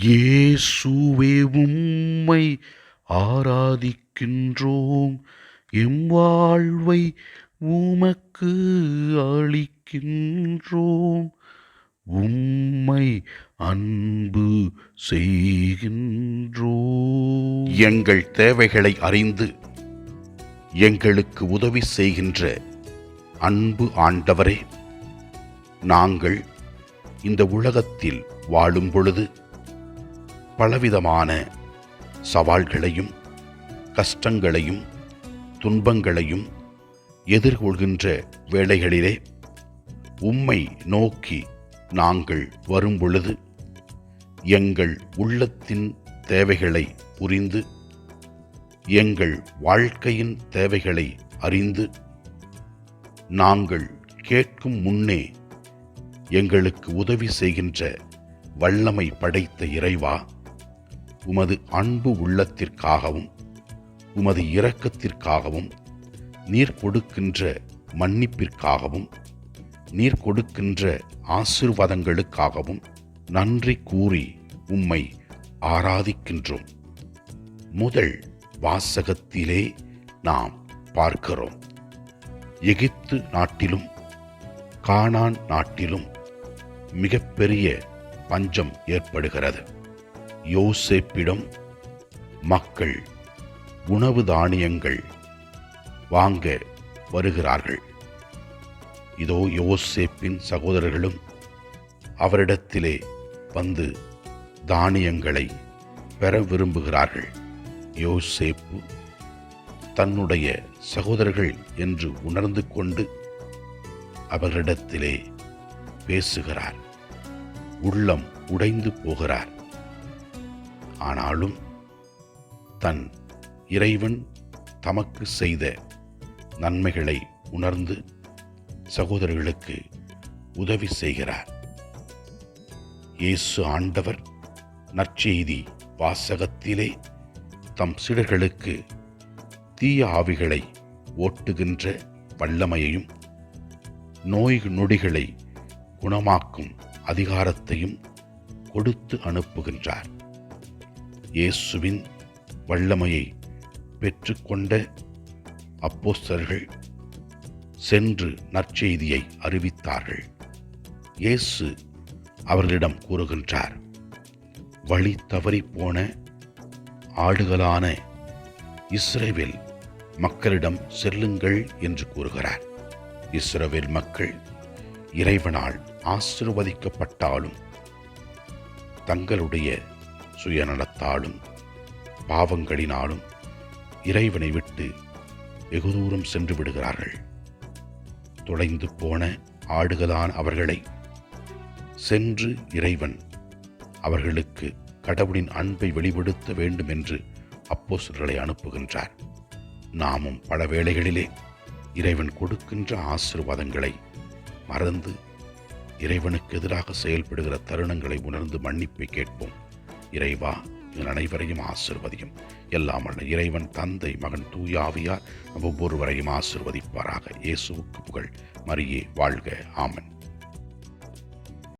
இயேசுவே உம்மை ஆராதிக்கின்றோம். எம் வாழ்வை உமக்கு அளிக்கின்றோம். உம்மை அன்பு செய்கின்றோம். எங்கள் தேவைகளை அறிந்து எங்களுக்கு உதவி செய்கின்ற அன்பு ஆண்டவரே நாங்கள் இந்த உலகத்தில் வாழும் பொழுது பலவிதமான சவால்களையும் கஷ்டங்களையும் துன்பங்களையும் எதிர்கொள்கின்ற வேளைகளிலே உம்மை நோக்கி நாங்கள் வரும் பொழுது எங்கள் உள்ளத்தின் தேவைகளை புரிந்து எங்கள் வாழ்க்கையின் தேவைகளை அறிந்து நாங்கள் கேட்கும் முன்னே எங்களுக்கு உதவி செய்கின்ற வல்லமை படைத்த இறைவா. உமது அன்பு உள்ளத்திற்காகவும் உமது இரக்கத்திற்காகவும் நீர் கொடுக்கின்ற மன்னிப்பிற்காகவும் நீர் கொடுக்கின்ற ஆசிர்வாதங்களுக்காகவும் நன்றி கூறி உம்மை ஆராதிக்கின்றோம். முதல் வாசகத்திலே நாம் பார்க்கிறோம். எகிப்து நாட்டிலும் கானான் நாட்டிலும் மிகப்பெரிய பஞ்சம் ஏற்படுகிறது. யோசேப்பிடம் மக்கள் உணவு தானியங்கள் வாங்க வருகிறார்கள். இதோ யோசேப்பின் சகோதரர்களும் அவரிடத்திலே வந்து தானியங்களை பெற விரும்புகிறார்கள். யோசேப்பு தன்னுடைய சகோதரர்கள் என்று உணர்ந்து கொண்டு அவர்களிடத்திலே பேசுகிறார். உள்ளம் உடைந்து போகிறார். ஆனாலும் தன் இறைவன் தமக்கு செய்த நன்மைகளை உணர்ந்து சகோதரர்களுக்கு உதவி செய்கிறார். இயேசு ஆண்டவர் நற்செய்தி வாசகத்திலே தம் சிலர்களுக்கு தீய ஆவிகளை ஓட்டுகின்ற வல்லமையையும் நோய் நொடிகளை குணமாக்கும் அதிகாரத்தையும் கொடுத்து அனுப்புகின்றார். இயேசுவின் வல்லமையை பெற்றுக்கொண்ட அப்போஸ்தர்கள் சென்று நற்செய்தியை அறிவித்தார்கள். இயேசு அவர்களிடம் கூறுகின்றார் வழி தவறிப்போன போன ஆடுகளான இஸ்ரேவில் மக்களிடம் செல்லுங்கள் என்று கூறுகிறார். இஸ்ரேவில் மக்கள் இறைவனால் ஆசிர்வதிக்கப்பட்டாலும் தங்களுடைய சுயநலத்தாலும் பாவங்களினாலும் இறைவனை விட்டு வெகு தூரம் சென்று விடுகிறார்கள். தொலைந்து போன ஆடுகளான் அவர்களை சென்று இறைவன் அவர்களுக்கு கடவுளின் அன்பை வெளிப்படுத்த வேண்டும் என்று அப்போஸ்தலர்களை அனுப்புகின்றார். நாமும் பல வேளைகளிலே இறைவன் கொடுக்கின்ற ஆசீர்வாதங்களை மறந்து இறைவனுக்கு எதிராக செயல்படுகிற தருணங்களை உணர்ந்து மன்னிப்பை கேட்போம். இறைவா எங்கள் அனைவரையும் ஆசிர்வதியும். எல்லாம் அல்ல இறைவன் தந்தை மகன் தூயாவியார் ஒவ்வொருவரையும் ஆசிர்வதிப்பாராக. இயேசுவுக்கு புகழ். மரியே வாழ்க. ஆமன்.